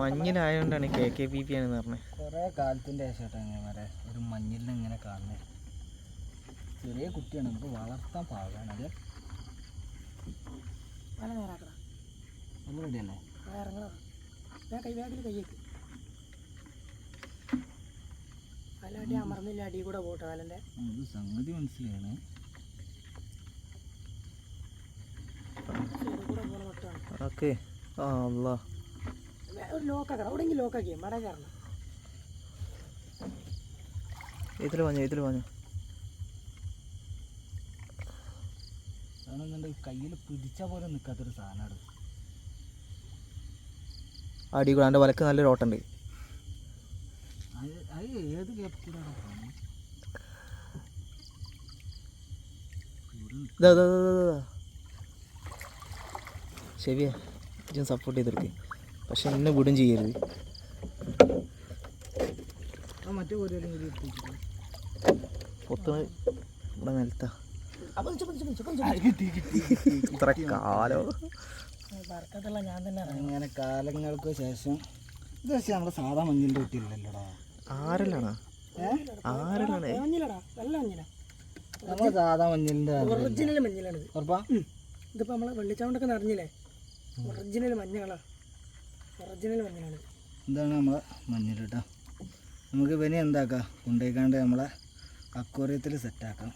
മഞ്ഞിലായോണ്ടാണ് K K P P ആണെന്ന് പറഞ്ഞത് കുറേ കാലത്തിന്റെ ശേഷം ഒരു മഞ്ഞിൽ ഇങ്ങനെ കാണുന്നത് ചെറിയ കുട്ടിയാണ് നമുക്ക് വളർത്താൻ പാകാണ്. അത് റെഡിയല്ലേ അമർന്നില്ല അടി കൂടെ പോട്ടെ സംഗതി മനസ്സിലാണ് ഓക്കെ ആ അല്ലാ ഒരു ലോക്കാക്കണം. എവിടെയെങ്കിലും ലോക്കാക്കി മട കയറണം. ഇതിൽ പറഞ്ഞു ഇതിൽ പറഞ്ഞു അതാണെന്നുണ്ടെങ്കിൽ കയ്യിൽ പിടിച്ച പോലെ നിൽക്കാത്തൊരു സാധനമാണ് അടി കൂടെ എന്റെ വലക്ക് നല്ലൊരു ഏത് ഇതാ, ഇതാ, ഇതാ, ഇതാ. ശരിയാ ഇജും സപ്പോർട്ട് ചെയ്തെടുക്ക്. പക്ഷെ എന്നെ വിടും ചെയ്യരുത്. ആ മറ്റേ പോലെയും കൂടി ഇട്ടിട്ട് പൊത്ത് ഇവിടെ നിലത്താ. അപ്പം കിട്ടി കിട്ടി കിട്ടി ഇത്ര കാലോ. വർക്കത്തുള്ള ഞാൻ തന്നെ ഇറങ്ങണം അങ്ങനെ കാലങ്ങൾക്ക് ശേഷം. ഇത് പക്ഷേ നമ്മുടെ സാധാ മഞ്ഞിന്റെ കുട്ടിയില്ലല്ലോടാ ആരല്ലാണ് ആരല്ലാണ് നമ്മുടെ സാധാ മഞ്ഞിന്റെ ഒറിജിനൽ മഞ്ഞിലാണ് ഇതിപ്പോൾ നമ്മളെ വെള്ളിച്ചാണ്ടൊക്കെ നിറഞ്ഞില്ലേ? ഒറിജിനൽ മഞ്ഞകളാ. ഒറിജിനൽ മഞ്ഞളാണ്. ഇതാണ് നമ്മളെ മഞ്ഞൾ കേട്ടോ നമുക്ക് ഇവനെ എന്താക്കാം? കൊണ്ടുപോയിക്കാണ്ട് നമ്മളെ അക്വറിയത്തിൽ സെറ്റാക്കാം